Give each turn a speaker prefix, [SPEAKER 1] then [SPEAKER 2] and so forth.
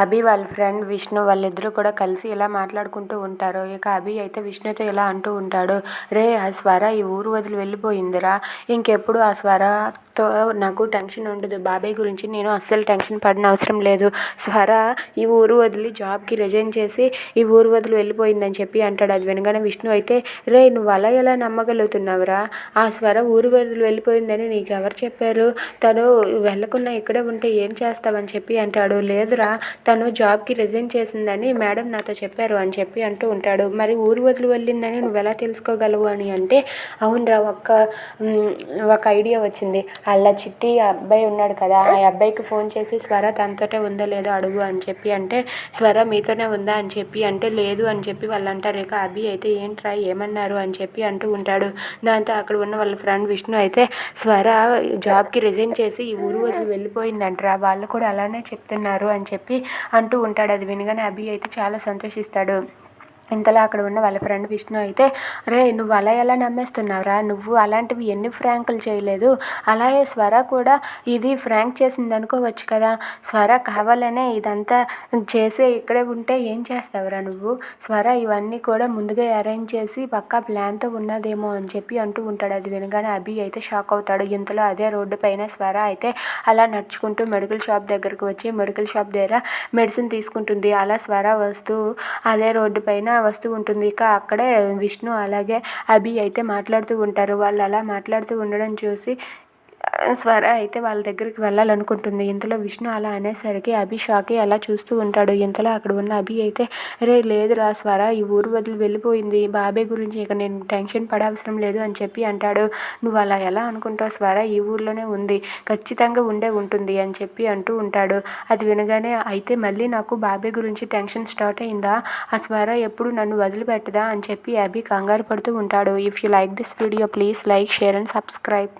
[SPEAKER 1] అభి వాళ్ళ ఫ్రెండ్ విష్ణు వాళ్ళిద్దరూ కూడా కలిసి ఇలా మాట్లాడుకుంటూ ఉంటారు. ఇక అభి అయితే విష్ణుతో ఇలా అంటూ ఉంటాడు రే ఆ స్వర ఈ ఊరు వదిలి వెళ్ళిపోయిందిరా. ఇంకెప్పుడు ఆ స్వరతో నాకు టెన్షన్ ఉండదు. బాబాయ్ గురించి నేను అస్సలు టెన్షన్ పడిన అవసరం లేదు. స్వర ఈ ఊరు వదిలి జాబ్కి రిజైన్ చేసి ఈ ఊరు వదిలి వెళ్ళిపోయిందని చెప్పి అంటాడు అది వినగానే విష్ణు అయితే రే నువ్వు అలా ఎలా నమ్మగలుగుతున్నావురా? ఆ స్వర ఊరు వదిలి వెళ్ళిపోయిందని నీకు ఎవరు చెప్పారు? తను వెళ్ళకుండా ఇక్కడే ఉంటే ఏం చేస్తావని చెప్పి అంటాడు. లేదురా తను జాబ్కి రిజైన్ చేసిందని మేడం నాతో చెప్పారు అని చెప్పి అంటూ ఉంటాడు. మరి ఊరు వదిలి వెళ్ళిందని నువ్వు ఎలా తెలుసుకోగలవు అని అంటే అవునరా ఒక్క ఒక ఐడియా వచ్చింది. అలా చిట్టి అబ్బాయి ఉన్నాడు కదా ఆ అబ్బాయికి ఫోన్ చేసి స్వర తనతోటే ఉందో లేదో అడుగు అని చెప్పి అంటే స్వర మీతోనే ఉందా అని చెప్పి అంటే లేదు అని చెప్పి వాళ్ళు అంటారు ఇక అభి అయితే ఏంట్రా ఏమన్నారు అని చెప్పి అంటూ ఉంటాడు. దాంతో అక్కడ ఉన్న వాళ్ళ ఫ్రెండ్ విష్ణు అయితే స్వర జాబ్కి రిజైన్ చేసి ఈ ఊరు వదిలి వెళ్ళిపోయిందంటరా వాళ్ళు కూడా అలానే చెప్తున్నారు అని చెప్పి అంటూ ఉంటాడు. అది వినగానే అభి అయితే చాలా సంతోషిస్తాడు. ఇంతలో అక్కడ ఉన్న వాళ్ళ ఫ్రెండ్ విష్ణు అయితే రే నువ్వు అలా ఎలా నమ్మేస్తున్నావురా? నువ్వు అలాంటివి ఎన్ని ఫ్రాంకులు చేయలేదు. అలాగే స్వర కూడా ఇది ఫ్రాంక్ చేసింది అనుకోవచ్చు కదా. స్వర కావాలనే ఇదంతా చేసే ఇక్కడే ఉంటే ఏం చేస్తావురా నువ్వు? స్వర ఇవన్నీ కూడా ముందుగా అరేంజ్ చేసి పక్కా ప్లాన్తో ఉన్నదేమో అని చెప్పి అంటూ ఉంటాడు. అది వినగానే అభి అయితే షాక్ అవుతాడు. ఇంతలో అదే రోడ్డు పైన స్వర అయితే అలా నడుచుకుంటూ మెడికల్ షాప్ దగ్గరకు వచ్చి మెడికల్ షాప్ దగ్గర మెడిసిన్ తీసుకుంటుంది. అలా స్వర వస్తూ అదే రోడ్డు పైన వస్తూ ఉంటుంది. ఇక అక్కడే విష్ణు అలాగే అభి అయితే మాట్లాడుతూ ఉంటారు. వాళ్ళు అలా మాట్లాడుతూ ఉండడం చూసి స్వర అయితే వాళ్ళ దగ్గరికి వెళ్ళాలనుకుంటుంది. ఇంతలో విష్ణు అలా అనేసరికి అభి షాకి అలా చూస్తూ ఉంటాడు. ఇంతలో అక్కడ ఉన్న అభి అయితే రే లేదురా స్వర ఈ ఊరు వదిలి వెళ్ళిపోయింది. బాబాయ్ గురించి ఇక నేను టెన్షన్ పడవసరం లేదు అని చెప్పి అంటాడు. నువ్వు అలా ఎలా అనుకుంటావు స్వర? ఈ ఊర్లోనే ఉంది. ఖచ్చితంగా ఉండే ఉంటుంది అని చెప్పి అంటూ ఉంటాడు. అది వినగానే అయితే మళ్ళీ నాకు బాబాయ్ గురించి టెన్షన్ స్టార్ట్ అయిందా? ఆ స్వర ఎప్పుడు నన్ను వదిలిపెట్టదా? అని చెప్పి అభి కంగారు పడుతూ ఉంటాడు. If you like this video please like share and subscribe.